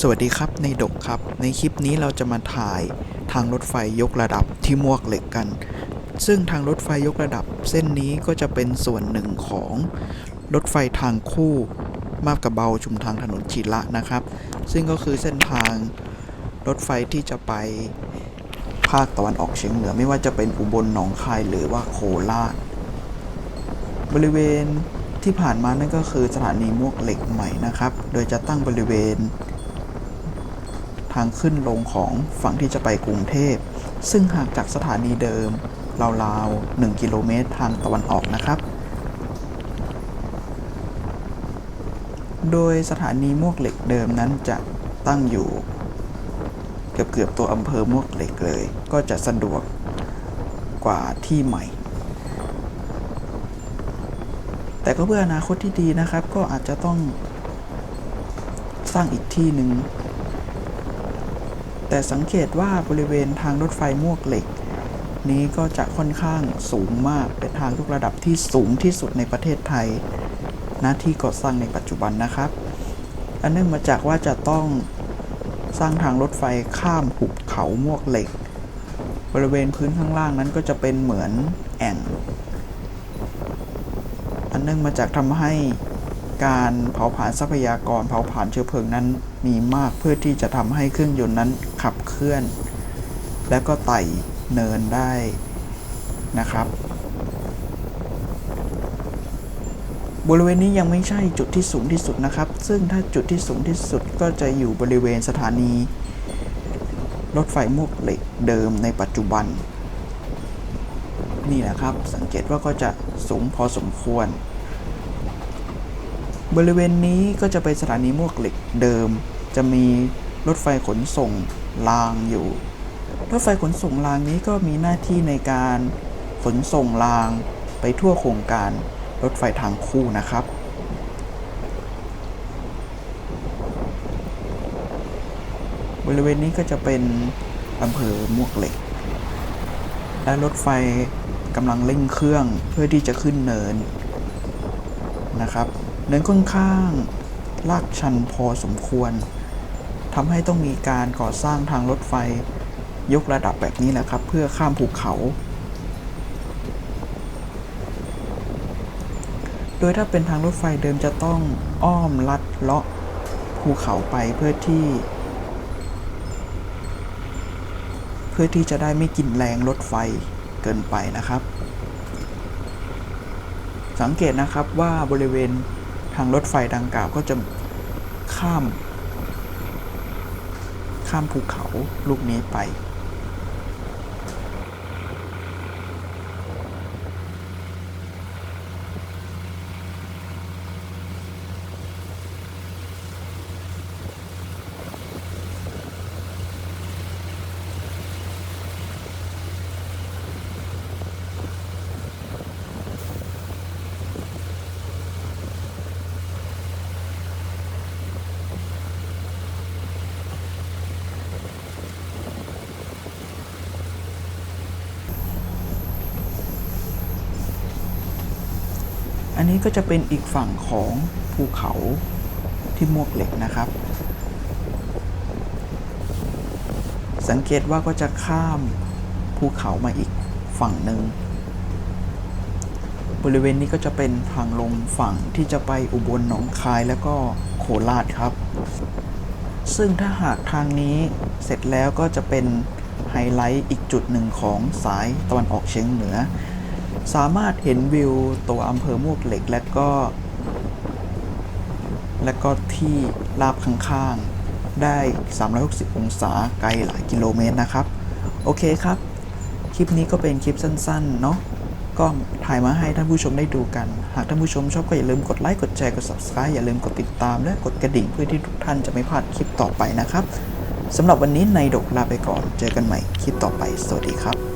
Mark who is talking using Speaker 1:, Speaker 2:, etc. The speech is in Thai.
Speaker 1: สวัสดีครับในดกครับ ในคลิปนี้เราจะมาถ่ายทางรถไฟยกระดับที่มวกเหล็กกัน ซึ่งทางรถไฟยกระดับเส้นนี้ก็จะเป็นส่วนหนึ่งของรถไฟทางคู่มาบกระเบาชุมทางถนนชีละนะครับ ซึ่งก็คือเส้นทางรถไฟที่จะไปภาคตะวันออกเฉียงเหนือไม่ว่าจะเป็นอุบลหนองคายหรือว่าโคราชบริเวณที่ผ่านมานั่นก็คือสถานีมวกเหล็กใหม่นะครับ โดยจะตั้งบริเวณ ทางขึ้นลงของฝั่งที่จะไปกรุงเทพ ซึ่งห่างจากสถานีเดิมราวๆ 1 กิโลเมตรทางตะวันออกนะครับ โดยสถานีมวกเหล็กเดิมนั้นจะตั้งอยู่ เกือบๆตัวอำเภอมวกเหล็กเลย ก็จะสะดวกกว่าที่ใหม่ แต่ก็เพื่ออนาคตที่ดีนะครับ ก็อาจจะต้องสร้างอีกที่หนึ่ง แต่สังเกตว่าบริเวณทางรถไฟมวกเหล็ก นี้ก็จะค่อนข้างสูงมากเป็นทางทุกระดับที่สูงที่สุดในประเทศไทยณที่ก่อสร้างในปัจจุบันนะครับ อันเนื่องมาจากว่าจะต้องสร้างทางรถไฟข้ามหุบเขามวกเหล็ก บริเวณพื้นข้างล่างนั้นก็จะเป็นเหมือนแอ่ง อันเนื่องมาจากทำให้ การเผาผลาญทรัพยากรเผาผลาญเชื้อเพลิงนั้นมีมากเพื่อที่จะทำให้เครื่องยนต์นั้นขับเคลื่อน และก็ไต่เนินได้นะครับบริเวณนี้ยังไม่ใช่จุดที่สูงที่สุดนะครับ ซึ่งถ้าจุดที่สูงที่สุดก็จะอยู่บริเวณสถานี รถไฟมวกเหล็กเดิมในปัจจุบัน นี่แหละครับ สังเกตว่าก็จะสูงพอสมควร บริเวณนี้ก็จะเป็นสถานีมวกเหล็กเดิม จะมีรถไฟขนส่งรางอยู่ รถไฟขนส่งรางนี้ก็มีหน้าที่ในการขนส่งรางไปทั่วโครงการรถไฟทางคู่นะครับ บริเวณนี้ก็จะเป็นอำเภอมวกเหล็ก และรถไฟกำลังเร่งเครื่องเพื่อที่จะขึ้นเนินนะครับ เนินค่อนข้างลากชันพอสมควรทำให้ต้องมีการก่อสร้างทางรถไฟยกระดับแบบนี้แหละครับ เพื่อข้ามภูเขา โดยถ้าเป็นทางรถไฟเดิมจะต้องอ้อมลัดเลาะภูเขาไปเพื่อที่ เพื่อที่จะได้ไม่กินแรงรถไฟเกินไปนะครับ สังเกตนะครับว่าบริเวณ ทางรถไฟดังกล่าวก็จะข้าม ข้ามภูเขาลูกนี้ไป อันนี้ก็จะเป็นอีกฝั่งของภูเขาที่มวกเหล็กนะครับ สังเกตว่าก็จะข้ามภูเขามาอีกฝั่งหนึ่งบริเวณนี้ก็จะเป็นทางลงฝั่งที่จะไปอุบลหนองคายแล้วก็โคราชครับ ซึ่งถ้าหากทางนี้เสร็จแล้วก็จะเป็นไฮไลท์อีกจุดหนึ่งของสายตะวันออกเฉียงเหนือ สามารถเห็นวิวตัวอำเภอมวกเหล็กและก็ และก็ที่ราบข้างๆ ได้ 360 องศาไกลหลายกิโลเมตรนะครับ โอเคครับ คลิปนี้ก็เป็นคลิปสั้นๆ เนาะก็ถ่ายมาให้ท่านผู้ชมได้ดูกัน หากท่านผู้ชมชอบก็อย่าลืมกดไลค์ กดแชร์ กด subscribe อย่าลืมกดติดตาม และกดกระดิ่งเพื่อที่ทุกท่านจะไม่พลาดคลิปต่อไปนะครับสำหรับวันนี้ในดกลาไปก่อน เจอกันใหม่คลิปต่อไป สวัสดีครับ